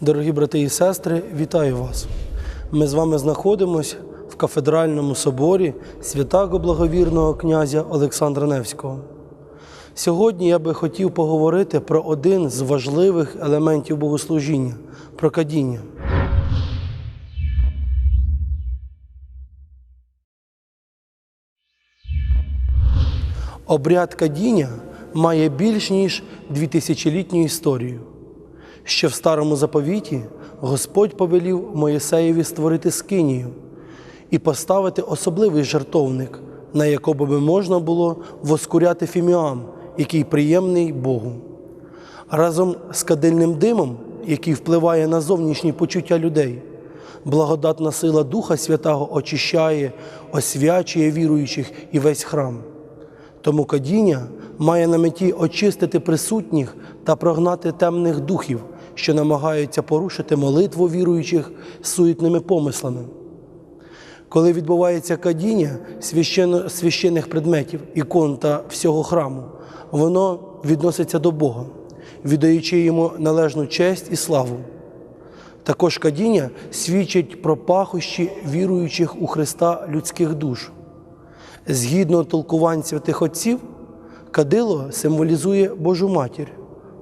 Дорогі брати і сестри, вітаю вас! Ми з вами знаходимося в кафедральному соборі святого благовірного князя Олександра Невського. Сьогодні я би хотів поговорити про один з важливих елементів богослужіння про кадіння. Обряд кадіння має більш ніж двітисячолітню історію. Ще в старому заповіті Господь повелів Моїсеєві створити скинію і поставити особливий жертовник, на якому би можна було воскуряти фіміам, який приємний Богу. Разом з кадильним димом, який впливає на зовнішні почуття людей, благодатна сила Духа Святого очищає, освячує віруючих і весь храм. Тому кадіння має на меті очистити присутніх та прогнати темних духів, що намагаються порушити молитву віруючих суетними помислами. Коли відбувається кадіння священно- священних предметів, ікон та всього храму, воно відноситься до Бога, віддаючи йому належну честь і славу. Також кадіння свідчить про пахощі віруючих у Христа людських душ. Згідно толкувань святих отців, кадило символізує Божу матір,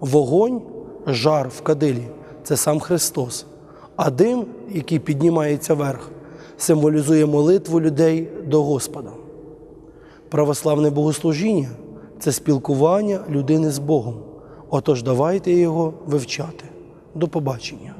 вогонь, жар в кадилі це сам Христос, а дим, який піднімається вверх, символізує молитву людей до Господа. Православне богослужіння це спілкування людини з Богом. Отож, давайте його вивчати. До побачення.